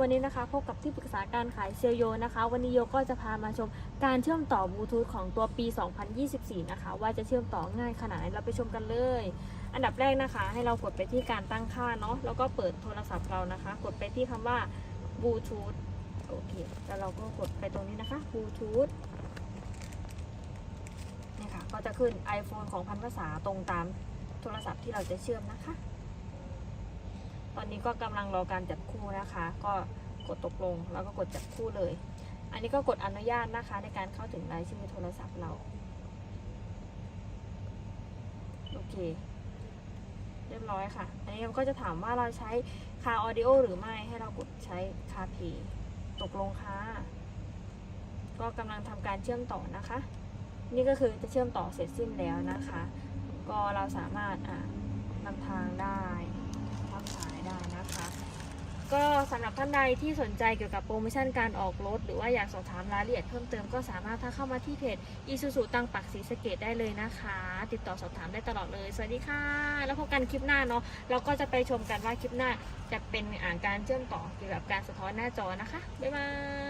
วันนี้นะคะพบกับที่ปรึกษาการขายเซลโยนะคะ วันนี้โยก็จะพามาชมการเชื่อมต่อบลูทูธของตัวปี 2024 นะคะ ว่าจะเชื่อมต่อง่ายขนาดไหนเราไปชมกันเลย อันดับแรกนะคะ ให้เรากดไปที่การตั้งค่าเนาะแล้วก็เปิดโทรศัพท์เรานะคะ กดไปที่คำว่าบลูทูธโอเคแล้วเราก็กดไปตรงนี้นะคะบลูทูธนี่ค่ะก็จะขึ้น iPhone ของพันภาษาตรงตามโทรศัพท์ที่เราจะเชื่อมนะคะ นนี้ก็กำลังรอการจับคู่นะคะ ก็กดตกลงแล้วก็กดจับคู่เลย อันนี้ก็กดอนุญาตนะคะ ในการเข้าถึงรายชื่อโทรศัพท์เรา โอเค เรียบร้อยค่ะ อันนี้มันก็จะถามว่าเราใช้คาออดิโอหรือไม่ ให้เรากดใช้คาพีตกลงค่ะ ก็กำลังทำการเชื่อมต่อนะคะ นี่ก็คือจะเชื่อมต่อเสร็จสิ้นแล้วนะคะ ก็เราสามารถอ่านำทางได้รับสายได้นะคะ ก็สำหรับท่านใดที่สนใจเกี่ยวกับโปรโมชั่นการออกรถ หรือว่าอยากสอบถามรายละเอียดเพิ่มเติมก็สามารถทักเข้ามาที่เพจอีซูซูตังปักศรีสเกตได้เลยนะคะ ติดต่อสอบถามได้ตลอดเลย สวัสดีค่ะ แล้วพบกันคลิปหน้าเนาะเราก็จะไปชมกันว่าคลิปหน้าจะเป็นอ่าการเชื่อมต่อเกี่ยวกับการสะท้อนหน้าจอนะคะบ๊ายบาย